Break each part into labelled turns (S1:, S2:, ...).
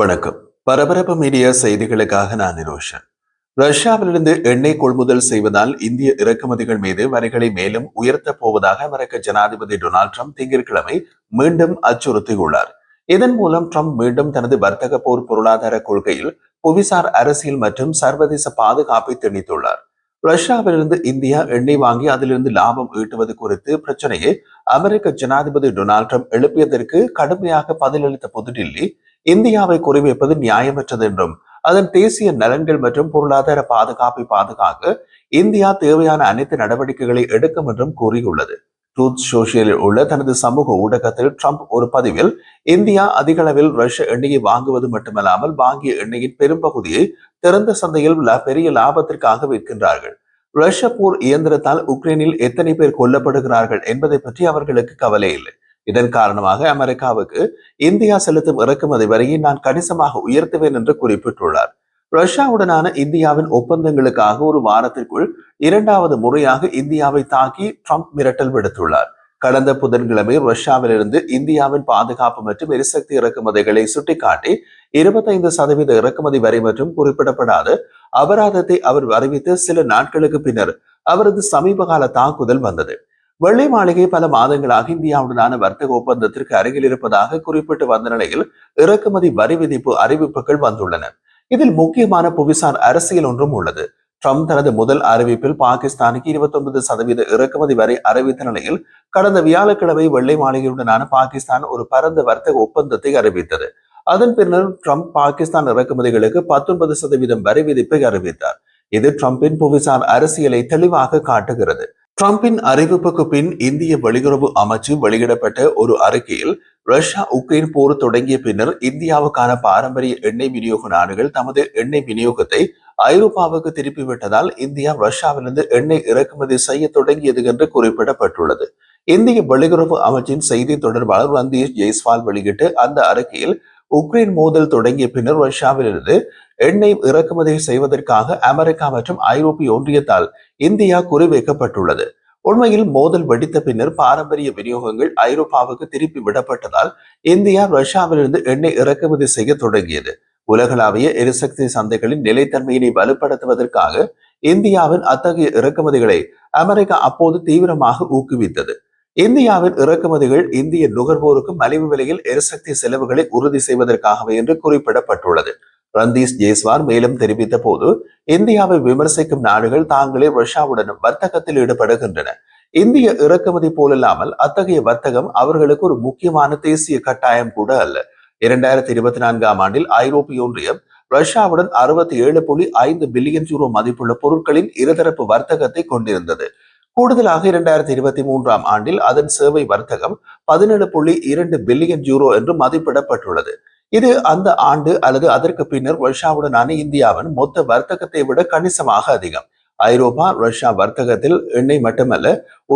S1: வணக்கம். பரபரப்பு மீடியா செய்திகளுக்காக நான் நிரோஷன். ரஷ்யாவிலிருந்து எண்ணெய் கொள்முதல் செய்வதால் இந்திய இறக்குமதிகள் மீது வரிகளை மேலும் உயர்த்தப் போவதாக அமெரிக்க ஜனாதிபதி டொனால்ட் ட்ரம்ப் திங்கட்கிழமை மீண்டும் அச்சுறுத்தியுள்ளார். இதன் மூலம் ட்ரம்ப் மீண்டும் தனது வர்த்தக போர் பொருளாதார கொள்கையில் புவிசார் அரசியல் மற்றும் சர்வதேச பாதுகாப்பை திணித்துள்ளார். ரஷ்யாவிலிருந்து இந்தியா எண்ணெய் வாங்கி அதிலிருந்து லாபம் ஈட்டுவது குறித்து பிரச்சனையை அமெரிக்க ஜனாதிபதி டொனால்ட் ட்ரம்ப் எழுப்பியதற்கு கடுமையாக பதிலளித்த புதுடில்லி இந்தியாவை குறிவைப்பது நியாயமற்றது என்றும் அதன் தேசிய நலன்கள் மற்றும் பொருளாதார பாதுகாப்பை பாதுகாக்க இந்தியா தேவையான அனைத்து நடவடிக்கைகளை எடுக்கும் என்றும் கூறியுள்ளது. ட்ரூத் சோசியலில் உள்ள தனது சமூக ஊடகத்தில் ட்ரம்ப் ஒரு பதிவில் இந்தியா அதிக அளவில் ரஷ்ய எண்ணெயை வாங்குவது மட்டுமல்லாமல் வாங்கிய எண்ணெயின் பெரும்பகுதியை திறந்த சந்தையில் பெரிய லாபத்திற்காக விற்கின்றார்கள். ரஷ்ய போர் இயந்திரத்தால் உக்ரைனில் எத்தனை பேர் கொல்லப்படுகிறார்கள் என்பதை பற்றி அவர்களுக்கு கவலை இல்லை இதன் காரணமாக அமெரிக்காவுக்கு இந்தியா செலுத்தும் இறக்குமதி வரியை நான் கணிசமாக உயர்த்துவேன் என்று குறிப்பிட்டுள்ளார். ரஷ்யாவுடனான இந்தியாவின் ஒப்பந்தங்களுக்காக ஒரு வாரத்திற்குள் இரண்டாவது முறையாக இந்தியாவை தாக்கி ட்ரம்ப் மிரட்டல் விடுத்துள்ளார். கடந்த புதன்கிழமை ரஷ்யாவிலிருந்து இந்தியாவின் பாதுகாப்பு மற்றும் எரிசக்தி இறக்குமதிகளை சுட்டிக்காட்டி இருபத்தைந்து சதவீத இறக்குமதி வரி மற்றும் குறிப்பிடப்படாத. அபராதத்தை அவர் அறிவித்து சில நாட்களுக்கு பின்னர் அவரது சமீபகால தாக்குதல் வந்தது. வெள்ளை மாளிகை பல மாதங்களாக இந்தியாவுடனான வர்த்தக ஒப்பந்தத்திற்கு அருகில் இருப்பதாக குறிப்பிட்டு வந்த நிலையில் இறக்குமதி வரி விதிப்பு அறிவிப்புகள் வந்துள்ளன. இதில் முக்கியமான புவிசார் அரசியல் ஒன்றும் உள்ளது. ட்ரம்ப் தனது முதல் அறிவிப்பில் பாகிஸ்தானுக்கு இருபத்தி ஒன்பது சதவீத இறக்குமதி வரை அறிவித்த நிலையில் கடந்த வியாழக்கிழமை வெள்ளை மாளிகையுடனான பாகிஸ்தான் ஒரு பரந்த வர்த்தக ஒப்பந்தத்தை அறிவித்தது. அதன் பின்னர் ட்ரம்ப் பாகிஸ்தான் இறக்குமதிகளுக்கு பத்தொன்பது சதவீதம் வரி விதிப்பை அறிவித்தார். இது ட்ரம்பின் புவிசார் அரசியலை தெளிவாக காட்டுகிறது. டிரம்பின் அறிவிப்புக்கு பின் இந்திய வெளியுறவு அமைச்சு வெளியிடப்பட்ட ஒரு அறிக்கையில் ரஷ்யா உக்ரைன் போர் தொடங்கிய பின்னர் இந்தியாவுக்கான பாரம்பரிய எண்ணெய் விநியோக நாடுகள் தமது எண்ணெய் விநியோகத்தை ஐரோப்பாவுக்கு திருப்பிவிட்டதால் இந்தியா ரஷ்யாவிலிருந்து எண்ணெய் இறக்குமதி செய்ய தொடங்கியது என்று குறிப்பிடப்பட்டுள்ளது. இந்திய வெளியுறவு அமைச்சின் செய்தி தொடர்பாளர் ரந்தீஷ் ஜெய்ஸ்வால் வெளியிட்டு அந்த அறிக்கையில் உக்ரைன் மோதல் தொடங்கிய பின்னர் ரஷ்யாவிலிருந்து எண்ணெய் இறக்குமதி செய்வதற்காக அமெரிக்கா மற்றும் ஐரோப்பிய ஒன்றியத்தால் இந்தியா குறிவைக்கப்பட்டுள்ளது. உண்மையில் மோதல் வெடித்த பின்னர் பாரம்பரிய விநியோகங்கள் ஐரோப்பாவுக்கு திருப்பி விடப்பட்டதால் இந்தியா ரஷ்யாவிலிருந்து எண்ணெய் இறக்குமதி செய்ய தொடங்கியது. உலகளாவிய எரிசக்தி சந்தைகளின் நிலைத்தன்மையினை வலுப்படுத்துவதற்காக இந்தியாவின் அத்தகைய இறக்குமதிகளை அமெரிக்கா அப்போது தீவிரமாக ஊக்குவித்தது. இந்தியாவின் இறக்குமதிகள் இந்திய நுகர்வோருக்கு மலிவு விலையில் எரிசக்தி செலவுகளை உறுதி செய்வதற்காகவே என்று குறிப்பிடப்பட்டுள்ளது. ரந்தீஷ் ஜெய்ஸ்வார் மேலும் தெரிவித்த போது இந்தியாவை விமர்சிக்கும் நாடுகள் தாங்களே ரஷ்யாவுடனும் வர்த்தகத்தில் ஈடுபடுகின்றன. இந்திய இறக்குமதி போலல்லாமல் அத்தகைய வர்த்தகம் அவர்களுக்கு ஒரு முக்கியமான தேசிய கட்டாயம் கூட அல்ல. இரண்டாயிரத்தி இருபத்தி நான்காம் ஆண்டில் ஐரோப்பிய ஒன்றியம் ரஷ்யாவுடன் அறுபத்தி ஏழு புள்ளி ஐந்து பில்லியன் யூரோ மதிப்புள்ள பொருட்களின் இருதரப்பு வர்த்தகத்தை கொண்டிருந்தது. கூடுதலாக இரண்டாயிரத்தி இருபத்தி மூன்றாம் ஆண்டில் அதன் சேவை வர்த்தகம் பதினேழு புள்ளி இரண்டு பில்லியன் யூரோ என்று மதிப்பிடப்பட்டுள்ளது. இது அந்த ஆண்டு அல்லது அதற்கு பின்னர் ரஷ்யாவுடனான இந்தியாவின் மொத்த வர்த்தகத்தை விட கணிசமாக அதிகம். ஐரோப்பா ரஷ்யா வர்த்தகத்தில் எண்ணெய் மட்டுமல்ல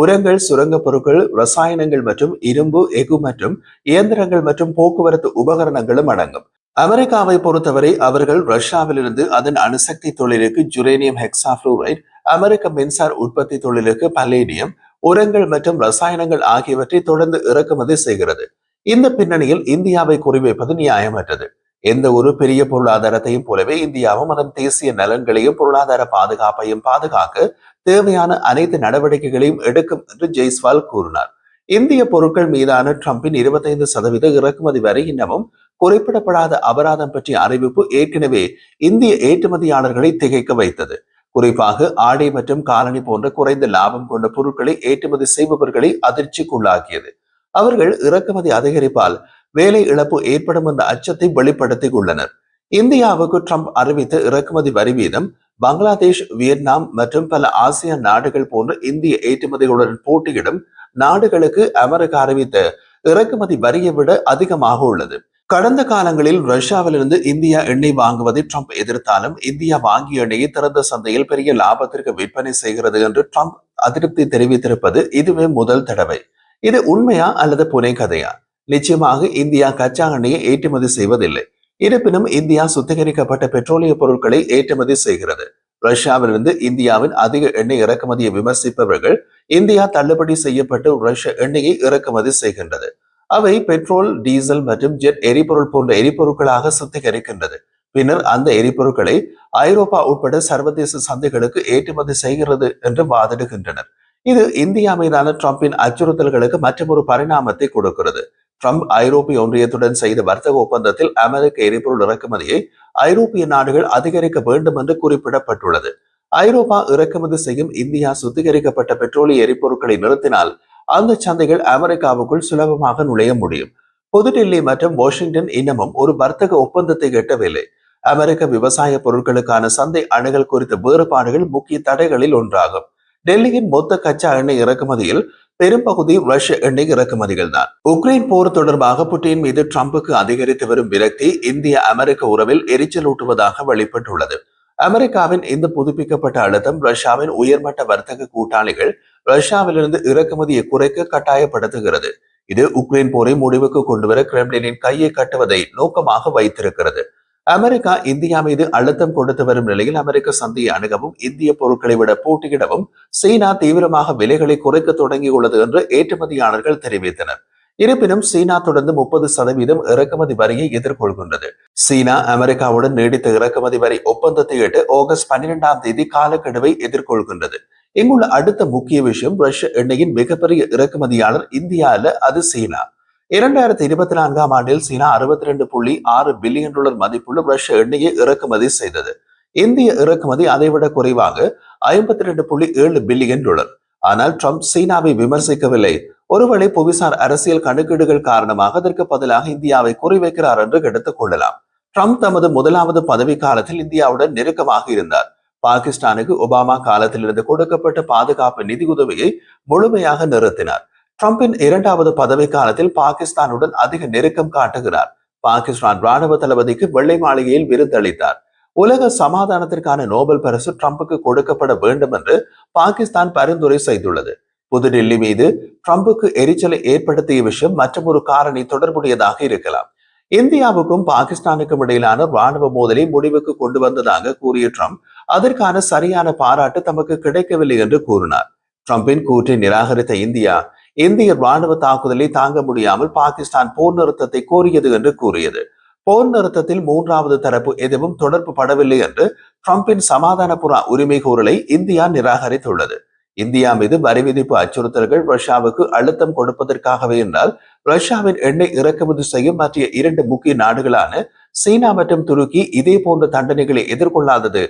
S1: உரங்கள் சுரங்கப் பொருட்கள் ரசாயனங்கள் மற்றும் இரும்பு எஃகு மற்றும் இயந்திரங்கள் மற்றும் போக்குவரத்து உபகரணங்களும் அடங்கும். அமெரிக்காவை பொறுத்தவரை அவர்கள் ரஷ்யாவிலிருந்து அதன் அணுசக்தி தொழிலுக்கு ஜுரேனியம் ஹெக்ஸாஃப்ளூரைட் அமெரிக்க மின்சார உற்பத்தி தொழிலுக்கு பலேடியம் உரங்கள் மற்றும் ரசாயனங்கள் ஆகியவற்றை தொடர்ந்து இறக்குமதி செய்கிறது. இந்த பின்னணியில் இந்தியாவை குறிவைப்பது நியாயமற்றது. எந்த ஒரு பெரிய பொருளாதாரத்தையும் போலவே இந்தியாவும் அதன் தேசிய நலன்களையும் பொருளாதார பாதுகாப்பையும் பாதுகாக்க தேவையான அனைத்து நடவடிக்கைகளையும் எடுக்கும் என்று ஜெய்ஸ்வால் கூறினார். இந்திய பொருட்கள் மீதான டிரம்பின் இருபத்தைந்து சதவீத இறக்குமதி வரை இன்னமும் குறிப்பிடப்படாத அபராதம் பற்றிய அறிவிப்பு ஏற்கனவே இந்திய ஏற்றுமதியாளர்களை திகைக்க வைத்தது. குறிப்பாக ஆடை மற்றும் காலணி போன்ற குறைந்த லாபம் கொண்ட பொருட்களை ஏற்றுமதி செய்பவர்களை அதிர்ச்சிக்குள்ளாக்கியது. அவர்கள் இறக்குமதி அதிகரிப்பால் வேலை இழப்பு ஏற்படும் என்ற அச்சத்தை வெளிப்படுத்திக் உள்ளனர் இந்தியாவுக்கு ட்ரம்ப் அறிவித்த இறக்குமதி வரி வீதம் பங்களாதேஷ் வியட்நாம் மற்றும் பல ஆசிய நாடுகள் போன்ற இந்திய ஏற்றுமதிகளுடன் போட்டியிடும் நாடுகளுக்கு அமெரிக்கா அறிவித்த இறக்குமதி வரியை விட அதிகமாக உள்ளது. கடந்த காலங்களில் ரஷ்யாவிலிருந்து இந்தியா எண்ணெய் வாங்குவதை ட்ரம்ப் எதிர்த்தாலும் இந்தியா வாங்கிய எண்ணெயை திறந்த சந்தையில் பெரிய லாபத்திற்கு விற்பனை செய்கிறது என்று ட்ரம்ப் அதிருப்தி தெரிவித்திருப்பது இதுவே முதல் தடவை. இது உண்மையா அல்லது புனை கதையா? நிச்சயமாக இந்தியா கச்சா எண்ணெயை ஏற்றுமதி செய்வதில்லை. இருப்பினும் இந்தியா சுத்திகரிக்கப்பட்ட பெட்ரோலிய பொருட்களை ஏற்றுமதி செய்கிறது. ரஷ்யாவிலிருந்து இந்தியாவின் அதிக எண்ணெய் இறக்குமதியை விமர்சிப்பவர்கள் இந்தியா தள்ளுபடி செய்யப்பட்டு ரஷ்ய எண்ணெயை இறக்குமதி செய்கின்றது. அவை பெட்ரோல் டீசல் மற்றும் ஜெட் எரிபொருள் போன்ற எரிபொருட்களாக சுத்திகரிக்கின்றது. பின்னர் அந்த எரிபொருட்களை ஐரோப்பா உட்பட சர்வதேச சந்தைகளுக்கு ஏற்றுமதி செய்கிறது என்று வாதிடுகின்றனர். இது இந்தியா மீதான டிரம்பின் அச்சுறுத்தல்களுக்கு மற்றொரு பரிணாமத்தை கொடுக்கிறது. ட்ரம்ப் ஐரோப்பிய ஒன்றியத்துடன் செய்த வர்த்தக ஒப்பந்தத்தில் அமெரிக்க எரிபொருள் இறக்குமதியை ஐரோப்பிய நாடுகள் அதிகரிக்க வேண்டும் என்று குறிப்பிடப்பட்டுள்ளது. ஐரோப்பா இறக்குமதி செய்யும் இந்தியா சுத்திகரிக்கப்பட்ட பெட்ரோலிய எரிபொருட்களை நிறுத்தினால் அந்த சந்தைகள் அமெரிக்காவுக்குள் சுலபமாக நுழைய முடியும். புதுடில்லி மற்றும் வாஷிங்டன் இன்னமும் ஒரு வர்த்தக ஒப்பந்தத்தை எட்டவில்லை. அமெரிக்க விவசாய பொருட்களுக்கான சந்தை அணுகல் குறித்த வேறுபாடுகள் முக்கிய தடைகளில் ஒன்றாகும். டெல்லியின் மொத்த கச்சா எண்ணெய் இறக்குமதியில் பெரும்பகுதி ரஷ்ய எண்ணெய் இறக்குமதிகள் தான் உக்ரைன் போர் தொடர்பாக புட்டின் மீது டிரம்புக்கு அதிகரித்து வரும் விரக்தி இந்திய அமெரிக்க உறவில் எரிச்சலூட்டுவதாக வெளிப்பட்டுள்ளது. அமெரிக்காவின் இந்த புதுப்பிக்கப்பட்ட அழுத்தம் ரஷ்யாவின் உயர்மட்ட வர்த்தக கூட்டாளிகள் ரஷ்யாவிலிருந்து இறக்குமதியை குறைக்க கட்டாயப்படுத்துகிறது. இது உக்ரைன் போரை முடிவுக்கு கொண்டுவர கிரெம்லினின் கையை கட்டுவதை நோக்கமாக வைத்திருக்கிறது. அமெரிக்கா இந்தியா மீது அழுத்தம் கொடுத்து வரும் நிலையில் அமெரிக்க சந்தையை அணுகவும் இந்திய பொருட்களை விட போட்டியிடவும் சீனா தீவிரமாக விலைகளை குறைக்க தொடங்கியுள்ளது என்று ஏற்றுமதியாளர்கள் தெரிவித்தனர். இருப்பினும் சீனா தொடர்ந்து முப்பது சதவீதம் இறக்குமதி வரியை எதிர்கொள்கின்றது. சீனா அமெரிக்காவுடன் நீடித்த இறக்குமதி வரி ஒப்பந்தத்தை எட்டு ஆகஸ்ட் பன்னிரெண்டாம் தேதி காலக்கெடுவை எதிர்கொள்கின்றது. இங்குள்ள அடுத்த முக்கிய விஷயம் ரஷ்ய எண்ணெயின் மிகப்பெரிய இறக்குமதியாளர் இந்தியா அல்ல அது சீனா. இரண்டாயிரத்தி இருபத்தி நான்காம் ஆண்டில் சீனா அறுபத்தி ரெண்டு புள்ளி ஆறு பில்லியன் டாலர் மதிப்புள்ள ரஷ்ய எண்ணெயை இறக்குமதி செய்தது. இந்திய இறக்குமதி அதைவிட குறைவாக ஐம்பத்தி ரெண்டு புள்ளி ஏழு பில்லியன் டாலர். ஆனால் ட்ரம்ப் சீனாவை விமர்சிக்கவில்லை. ஒருவேளை புவிசார் அரசியல் கணக்கீடுகள் காரணமாக அதற்கு பதிலாக இந்தியாவை குறிவைக்கிறார் என்று எடுத்துக் கொள்ளலாம். ட்ரம்ப் தமது முதலாவது பதவி காலத்தில் இந்தியாவுடன் நெருக்கமாக இருந்தார். பாகிஸ்தானுக்கு ஒபாமா காலத்திலிருந்து கொடுக்கப்பட்ட பாதுகாப்பு நிதி உதவியை முழுமையாக நிறுத்தினார். டிரம்பின் இரண்டாவது பதவி காலத்தில் பாகிஸ்தானுடன் அதிக நெருக்கம் காட்டுகிறார். பாகிஸ்தான் ராணுவ தளபதிக்கு வெள்ளை மாளிகையில் விருந்தளித்தார். உலக சமாதானத்திற்கான நோபல் பரிசு டிரம்புக்கு கொடுக்கப்பட வேண்டும் என்று பாகிஸ்தான் பரிந்துரை செய்துள்ளது. புதுடில்லி மீது டிரம்புக்கு எரிச்சலை ஏற்படுத்திய விஷயம் மற்றொரு காரணி தொடர்புடையதாக இருக்கலாம். இந்தியாவுக்கும் பாகிஸ்தானுக்கும் இடையிலான ராணுவ மோதலை முடிவுக்கு கொண்டு வந்ததாக கூறிய ட்ரம்ப் அதற்கான சரியான பாராட்டு தமக்கு கிடைக்கவில்லை என்று கூறினார். ட்ரம்பின் கூற்றை நிராகரித்த இந்தியா இந்திய ராணுவ தாக்குதலை தாங்க முடியாமல் பாகிஸ்தான் போர் நிறுத்தத்தை கோரியது என்று கூறியது. போர் நிறுத்தத்தில் மூன்றாவது தரப்பு எதுவும் தொடர்பு படவில்லை என்று டிரம்பின் சமாதான புறா உரிமை கோரலை இந்தியா நிராகரித்துள்ளது. இந்தியா மீது வரி விதிப்பு அச்சுறுத்தல்கள் ரஷ்யாவுக்கு அழுத்தம் கொடுப்பதற்காகவே என்றால் ரஷ்யாவின் எண்ணெய் இறக்குமதி செய்யும் மற்ற இரண்டு முக்கிய நாடுகளான சீனா மற்றும் துருக்கி இதே போன்ற தண்டனைகளை எதிர்கொள்ளாதது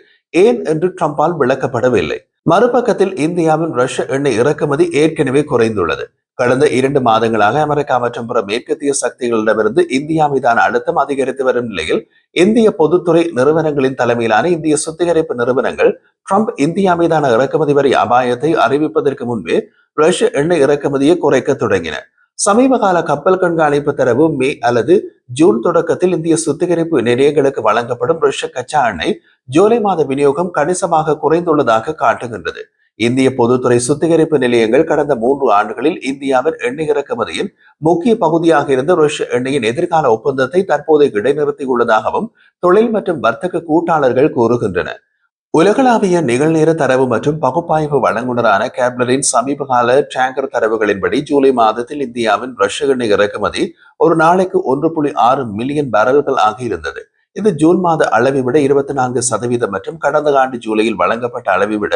S1: ஏன் என்று ட்ரம்பால் விளக்கப்படவில்லை. மறுபக்கத்தில் இந்தியாவின் ரஷ்ய எண்ணெய் இறக்குமதி ஏற்கனவே குறைந்துள்ளது. கடந்த இரண்டு மாதங்களாக அமெரிக்கா மற்றும் பிற மேற்கத்திய சக்திகளிடமிருந்து இந்தியா மீதான அழுத்தம் அதிகரித்து வரும் நிலையில் இந்திய பொதுத்துறை நிறுவனங்களின் தலைமையிலான இந்திய சுத்திகரிப்பு நிறுவனங்கள் ட்ரம்ப் இந்தியா மீதான இறக்குமதி வரி அபாயத்தை அறிவிப்பதற்கு முன்பே ரஷ்ய எண்ணெய் இறக்குமதியை குறைக்க தொடங்கின. சமீப கால கப்பல் கண்காணிப்பு தரவு மே அல்லது ஜூன் தொடக்கத்தில் இந்திய சுத்திகரிப்பு நிலையங்களுக்கு வழங்கப்படும் ரஷ்ய கச்சா எண்ணெய் ஜூலை மாத விநியோகம் கணிசமாக குறைந்துள்ளதாக காட்டுகின்றது. இந்திய பொதுத்துறை சுத்திகரிப்பு நிலையங்கள் கடந்த மூன்று ஆண்டுகளில் இந்தியாவின் எண்ணெய் இறக்குமதியின் முக்கிய பகுதியாக இருந்த ருஷ்ய எண்ணெயின் எதிர்கால ஒப்பந்தத்தை தற்போது இடைநிறுத்தியுள்ளதாகவும் தொழில் மற்றும் வர்த்தக கூட்டாளர்கள் கூறுகின்றனர். உலகளாவிய நிகழ்நேர தரவு மற்றும் பகுப்பாய்வு வழங்குனரான கேப்லரின் சமீபகால டேங்கர் தரவுகளின்படி ஜூலை மாதத்தில் இந்தியாவின் ரஷ்ய எண்ணெய் இறக்குமதி ஒரு நாளைக்கு ஒன்று புள்ளி ஆறு மில்லியன் பேரல்கள் ஆகியிருந்தது. இது ஜூன் மாத அளவை விட இருபத்தி நான்கு சதவீதம் மற்றும் கடந்த ஆண்டு ஜூலையில் வழங்கப்பட்ட அளவை விட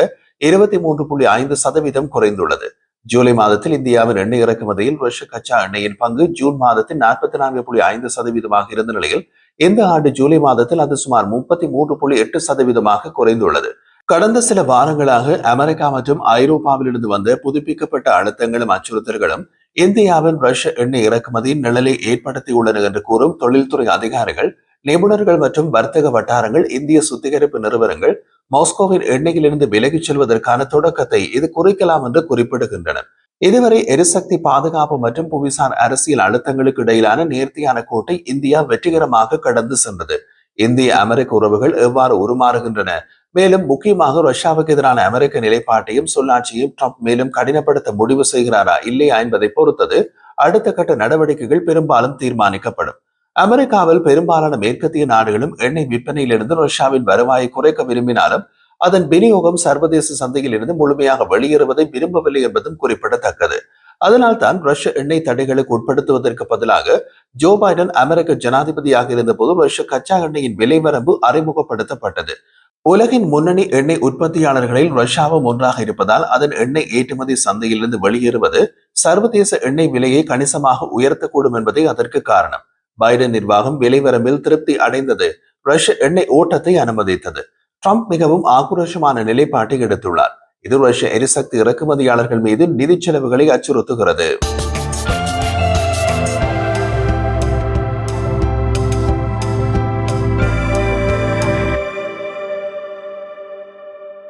S1: இருபத்தி மூன்று புள்ளி ஐந்து சதவீதம் குறைந்துள்ளது. ஜூலை மாதத்தில் இந்தியாவின் எண்ணெய் இறக்குமதியில் ரஷ்ய கச்சா எண்ணெயின் பங்கு ஜூன் மாதத்தில் நாற்பத்தி நான்கு புள்ளி ஐந்து சதவீதமாக இருந்த நிலையில் இந்த ஆண்டு ஜூலை மாதத்தில் அது சுமார் முப்பத்தி மூன்று புள்ளி எட்டு சதவீதமாக குறைந்துள்ளது. கடந்த சில வாரங்களாக அமெரிக்கா மற்றும் ஐரோப்பாவிலிருந்து வந்த புதுப்பிக்கப்பட்ட அழுத்தங்களும் அச்சுறுத்தல்களும் இந்தியாவின் ரஷ்ய எண்ணெய் இறக்குமதியின் நிழலை ஏற்படுத்தியுள்ளன என்று கூறும் தொழில்துறை அதிகாரிகள் நிபுணர்கள் மற்றும் வர்த்தக வட்டாரங்கள் இந்திய சுத்திகரிப்பு நிறுவனங்கள் மாஸ்கோவின் எண்ணெயிலிருந்து விலகிச் செல்வதற்கான தொடக்கத்தை இது குறிக்கலாம் என்று குறிப்பிடுகின்றனர் இதுவரை எரிசக்தி பாதுகாப்பு மற்றும் புவிசார் அரசியல் அழுத்தங்களுக்கு இடையிலான நேர்த்தியான கோட்டை இந்தியா வெற்றிகரமாக கடந்து சென்றது. இந்திய அமெரிக்க உறவுகள் எவ்வாறு உருமாறுகின்றன? மேலும் முக்கியமாக ரஷ்யாவுக்கு எதிரான அமெரிக்க நிலைப்பாட்டையும் சொல்லாட்சியையும் ட்ரம்ப் மேலும் கடினப்படுத்த முடிவு செய்கிறாரா இல்லையா என்பதை பொறுத்தது அடுத்த கட்ட நடவடிக்கைகள் பெரும்பாலும் தீர்மானிக்கப்படும். அமெரிக்காவில் பெரும்பாலான மேற்கத்திய நாடுகளும் எண்ணெய் விற்பனையிலிருந்து ரஷ்யாவின் வருவாயை குறைக்க விரும்பினாலும் அதன் விநியோகம் சர்வதேச சந்தையில் இருந்து முழுமையாக வெளியேறுவதை விரும்பவில்லை என்பதும் குறிப்பிடத்தக்கது. அதனால் தான் ரஷ்ய எண்ணெய் தடைகளுக்கு உட்படுத்துவதற்கு பதிலாக ஜோ பைடன் அமெரிக்க ஜனாதிபதியாக இருந்தபோது ரஷ்ய கச்சா எண்ணெயின் விலை வரம்பு அறிமுகப்படுத்தப்பட்டது. உலகின் முன்னணி எண்ணெய் உற்பத்தியாளர்களில் ரஷ்யாவும் ஒன்றாக இருப்பதால் அதன் எண்ணெய் ஏற்றுமதி சந்தையிலிருந்து வெளியேறுவது சர்வதேச எண்ணெய் விலையை கணிசமாக உயர்த்தக்கூடும் என்பதே அதற்கு காரணம். பைடன் நிர்வாகம் விலைவரம்பில் திருப்தி அடைந்தது. ரஷ்ய எண்ணெய் ஓட்டத்தை அனுமதித்தது. ட்ரம்ப் மிகவும் ஆக்ரோஷமான நிலைப்பாட்டை எடுத்துள்ளார். இது ரஷ்ய எரிசக்தி இறக்குமதியாளர்கள் மீது நிதி செலவுகளை அச்சுறுத்துகிறது.